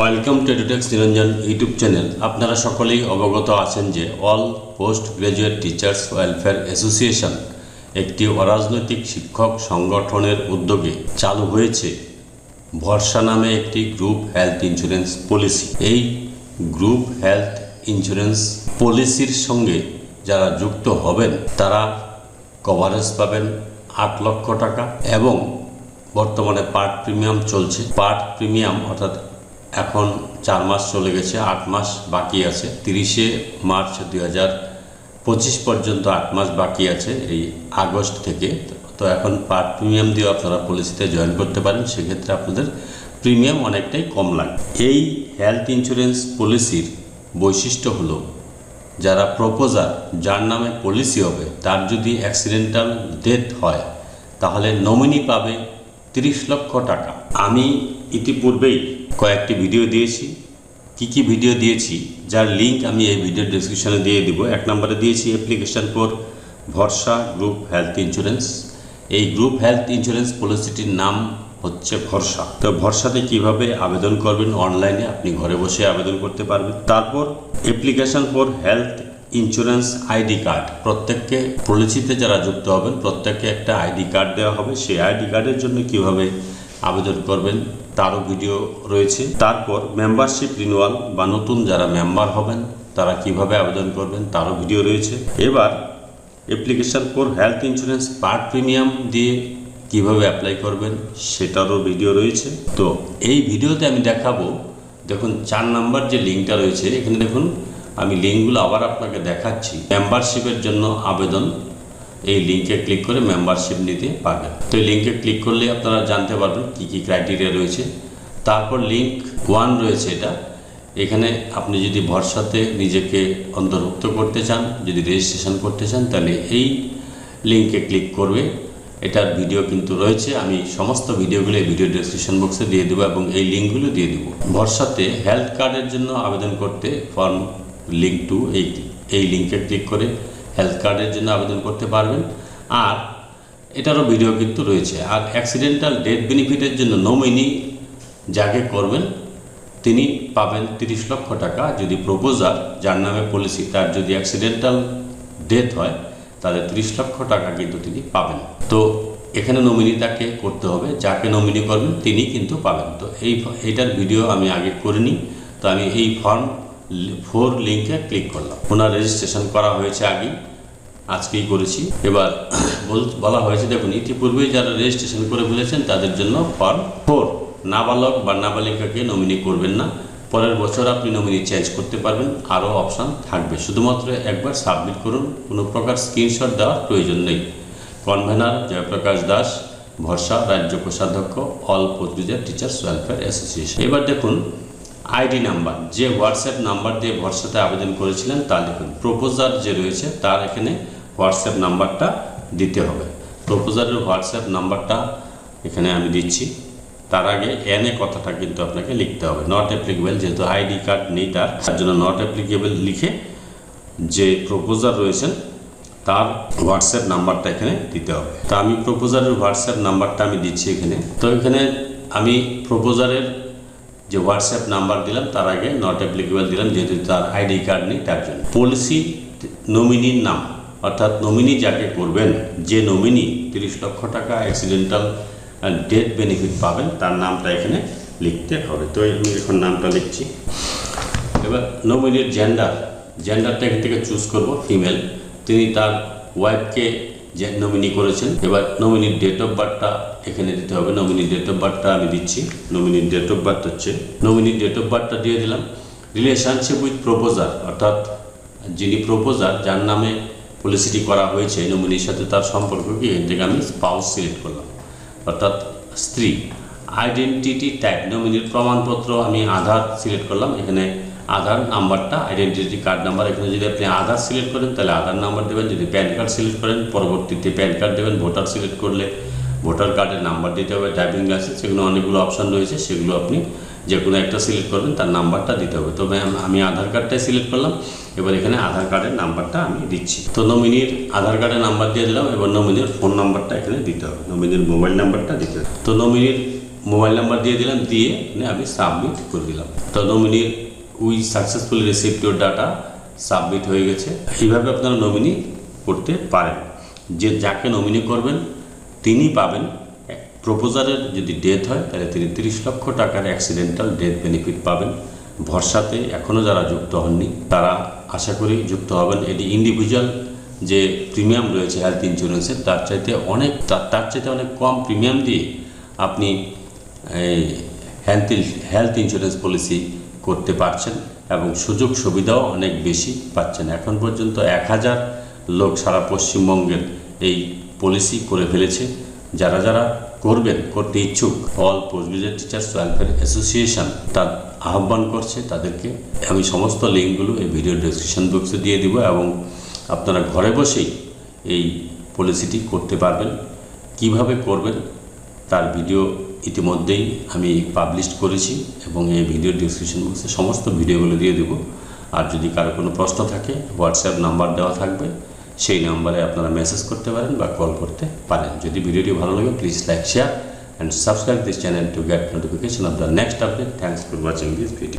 Welcome to Edutex Niranjan YouTube channel. আপনারা সকলেই অবগত আছেন যে all post graduate teachers welfare association একটি অরাজনৈতিক শিক্ষক সংগঠনের উদ্যোগে চালু হয়েছে ভরসা নামে একটি গ্রুপ হেলথ ইন্স্যুরেন্স পলিসি। এই গ্রুপ হেলথ ইন্স্যুরেন্স পলিসির সঙ্গে যারা যুক্ত হবেন, তারা কভারেজ পাবেন আট লক্ষ টাকা এবং বর্তমানে পার্ট প্রিমিয়াম চলছে। পার্ট প্রিমিয়াম অর্থাৎ এখন চার মাস চলে গেছে, আট মাস বাকি আছে। তিরিশে মার্চ দুই হাজার পঁচিশ পর্যন্ত আট মাস বাকি আছে, এই আগস্ট থেকে। তো এখন পার্ট প্রিমিয়াম দিয়ে আপনারা পলিসিতে জয়েন করতে পারেন, সেক্ষেত্রে আপনাদের প্রিমিয়াম অনেকটাই কম লাগে এই হেলথ ইন্স্যুরেন্স পলিসির বৈশিষ্ট্য হলো, যারা প্রপোজার, যার নামে পলিসি হবে, তার যদি অ্যাক্সিডেন্টাল ডেথ হয়, তাহলে নমিনি পাবে তিরিশ লক্ষ টাকা। আমি ইতিপূর্বেই কয়েকটি ভিডিও দিয়েছি। কি কি ভিডিও দিয়েছি, যার লিংক আমি এই ভিডিও ডিসক্রিপশনে দিয়ে দিব। এক নম্বরে দিয়েছি application for Bharosa group health insurance এই গ্রুপ হেলথ ইন্স্যুরেন্স পলিসিটির নাম হচ্ছে ভরসা। তো ভরসাতে কীভাবে আবেদন করবেন অনলাইনে আপনি ঘরে বসে আবেদন করতে পারবেন। তারপর application for health insurance ID card প্রত্যেককে পলিসিতে যারা যুক্ত হবেন, প্রত্যেককে একটা আইডি কার্ড দেওয়া হবে। সেই আইডি কার্ডের জন্য কীভাবে আবেদন করবেন তারও ভিডিও রয়েছে। তারপর মেম্বারশিপ রিনুয়াল বা নতুন যারা মেম্বার হবেন, তারা কীভাবে আবেদন করবেন তারও ভিডিও রয়েছে। এবার application for health insurance part premium দিয়ে কীভাবে অ্যাপ্লাই করবেন সেটারও ভিডিও রয়েছে। তো এই ভিডিওতে আমি দেখাবো, দেখুন চার নাম্বার যে লিঙ্কটা রয়েছে, এখানে দেখুন আমি লিঙ্কগুলো আবার আপনাকে দেখাচ্ছি। মেম্বারশিপের জন্য আবেদন এই লিঙ্কে ক্লিক করে মেম্বারশিপ নিতে পারবেন। তো এই লিঙ্কে ক্লিক করলে আপনারা জানতে পারবেন কী কী ক্রাইটেরিয়া রয়েছে। তারপর লিঙ্ক ওয়ান রয়েছে এটা। এখানে আপনি যদি ভরসাতে নিজেকে অন্তর্ভুক্ত করতে চান, যদি রেজিস্ট্রেশন করতে চান, তাহলে এই লিঙ্কে ক্লিক করবে। এটার ভিডিও কিন্তু রয়েছে। আমি সমস্ত ভিডিওগুলো ভিডিও ডেসক্রিপশন বক্সে দিয়ে দেবো এবং এই লিঙ্কগুলো দিয়ে দেবো। ভরসাতে হেলথ কার্ডের জন্য আবেদন করতে ফর্ম লিঙ্ক টু এই এই লিঙ্কে ক্লিক করে হেলথ কার্ডের জন্য আবেদন করতে পারবেন। আর এটারও ভিডিও কিন্তু রয়েছে। আর অ্যাক্সিডেন্টাল ডেথ বেনিফিটের জন্য নমিনি যাকে করবেন, তিনি পাবেন তিরিশ লক্ষ টাকা। যদি প্রপোজার যার নামে পলিসি তার যদি অ্যাক্সিডেন্টাল ডেথ হয়, তাহলে তিরিশ লক্ষ টাকা কিন্তু তিনি পাবেন। তো এখানে নমিনি তাকে করতে হবে। যাকে নমিনি করবেন, তিনি কিন্তু পাবেন। তো এই এইটার ভিডিও আমি আগে করিনি। তো আমি এই ফর্ম ফোর লিঙ্কে ক্লিক করলাম। ওনার রেজিস্ট্রেশন করা হয়েছে আগে আজকেই করেছি। এবার বল- হয়েছে, দেখুন ইতিপূর্বে যারা রেজিস্ট্রেশন করে ফেলেছেন, তাদের জন্য ফর্ম ফোর নাবালক বা নাবালিকাকে নমিনি করবেন না। পরের বছর আপনি নমিনি চেঞ্জ করতে পারবেন। আরও অপশান থাকবে। শুধুমাত্র একবার সাবমিট করুন। কোনো প্রকার স্ক্রিনশট দেওয়ার প্রয়োজন নেই। কনভেনার জয়প্রকাশ দাস, ভরসা রাজ্য কোষাধ্যক্ষ all postgraduate teachers welfare association এবার দেখুন আইডি নাম্বার, যে হোয়াটসঅ্যাপ নাম্বার দিয়ে ভরসাতে আবেদন করেছিলেন তা লিখুন। প্রপোজার যে রয়েছে, তার এখানে হোয়াটসঅ্যাপ নাম্বারটা দিতে হবে। প্রপোজারের হোয়াটসঅ্যাপ নাম্বারটা এখানে আমি দিচ্ছি। তার আগে এন এ কথাটা কিন্তু আপনাকে লিখতে হবে। নট অ্যাপ্লিকেবল যেহেতু আইডি কার্ড নেই তার তার জন্য নট অ্যাপ্লিকেবল লিখে যে প্রপোজার রয়েছেন, তার হোয়াটসঅ্যাপ নাম্বারটা এখানে দিতে হবে। তো আমি প্রপোজারের হোয়াটসঅ্যাপ নাম্বারটা আমি দিচ্ছি এখানে। তো এখানে আমি প্রপোজারের যে হোয়াটসঅ্যাপ নাম্বার দিলাম, তার আগে নট অ্যাপ্লিকেবল দিলাম, যেহেতু তার আইডি কার্ড নেই, তার জন্য। পলিসি নমিনির নাম, অর্থাৎ নমিনি যাকে করবেন, যে নমিনি তিরিশ লক্ষ টাকা অ্যাক্সিডেন্টাল ডেথ বেনিফিট পাবেন, তার নামটা এখানে লিখতে হবে। তো আমি এখন নামটা লিখছি। এবার নমিনির জেন্ডার জেন্ডারটা এখান থেকে চুজ করব ফিমেল তিনি তার ওয়াইফকে যে নমিনি করেছেন। এবার নমিনির ডেট অফ বার্থটা এখানে দিতে হবে। নমিনির ডেট অফ বার্থটা আমি দিচ্ছি। নমিনির ডেট অফ বার্থ হচ্ছে। নমিনির ডেট অফ বার্থটা দিয়ে দিলাম। রিলেশনশিপ উইথ প্রপোজার অর্থাৎ যিনি প্রপোজার যার নামে পলিসিটি করা হয়েছে নমিনির সাথে তার সম্পর্ক কি? এখান থেকে আমি স্পাউস সিলেক্ট করলাম। অর্থাৎ স্ত্রী। আইডেন্টিটি টাইপ নমিনির প্রমাণপত্র আমি আধার সিলেক্ট করলাম। এখানে আধার নাম্বারটা আইডেন্টিটি কার্ড নাম্বার এখানে যদি আপনি আধার সিলেক্ট করেন, তাহলে আধার নাম্বার দেবেন, যদি প্যান কার্ড সিলেক্ট করেন, পরবর্তীতে প্যান কার্ড দেবেন ভোটার সিলেক্ট করলে ভোটার কার্ডের নাম্বার দিতে হবে ড্রাইভিং লাইসেন্স সেগুলো অনেকগুলো অপশান রয়েছে, সেগুলো আপনি যে কোনো একটা সিলেক্ট করবেন, তার নাম্বারটা দিতে হবে। তবে আম- আধার কার্ডটাই সিলেক্ট করলাম, এবার এখানে আধার কার্ডের নাম্বারটা আমি দিচ্ছি। তো নমিনির আধার কার্ডের নাম্বার দিয়ে দিলাম, এবার নমিনির ফোন নাম্বারটা এখানে দিতে হবে নমিনির মোবাইল নাম্বারটা দিতে হবে। তো নমিনির মোবাইল নাম্বার দিয়ে দিলাম, দিয়ে আমি সাবমিট করে দিলাম। তো নমিনির we successfully received your data submit হয়ে গেছে। এইভাবে আপনারা নমিনি করতে পারেন। যে যাকে নমিনি করবেন, তিনি পাবেন প্রপোজারের যদি ডেথ হয়, তাহলে তিনি তিরিশ লক্ষ টাকার অ্যাক্সিডেন্টাল ডেথ বেনিফিট পাবেন। ভরসাতে এখনও যারা যুক্ত হননি, তারা আশা করি যুক্ত হবেন। এটি ইন্ডিভিজুয়াল যে প্রিমিয়াম রয়েছে হেলথ ইন্স্যুরেন্সের তার চাইতে অনেক, তার চাইতে অনেক কম প্রিমিয়াম দিয়ে আপনি হেলথ হেলথ ইন্স্যুরেন্স পলিসি করতে পারছেন এবং সুযোগ সুবিধাও অনেক বেশি পাচ্ছেন। এখন পর্যন্ত এক হাজার লোক সারা পশ্চিমবঙ্গের এই পলিসি করে ফেলেছে। যারা যারা করবেন, করতে ইচ্ছুক all post graduate teachers welfare association তার আহ্বান করছে তাদেরকে। আমি সমস্ত লিঙ্কগুলো এই ভিডিও ডেসক্রিপশন বক্সে দিয়ে দিব এবং আপনারা ঘরে বসেই এই পলিসিটি করতে পারবেন। কীভাবে করবেন, তার ভিডিও ইতিমধ্যেই আমি পাবলিশ করেছি এবং এই ভিডিও ডিসক্রিপশন বক্সে সমস্ত ভিডিওগুলো দিয়ে দেব। আর যদি কারও কোনো প্রশ্ন থাকে হোয়াটসঅ্যাপ নাম্বার দেওয়া থাকবে, সেই নাম্বারে আপনারা মেসেজ করতে পারেন বা কল করতে পারেন। যদি ভিডিওটি ভালো লাগে please like share and subscribe this channel to get notification of the next update thanks for watching this video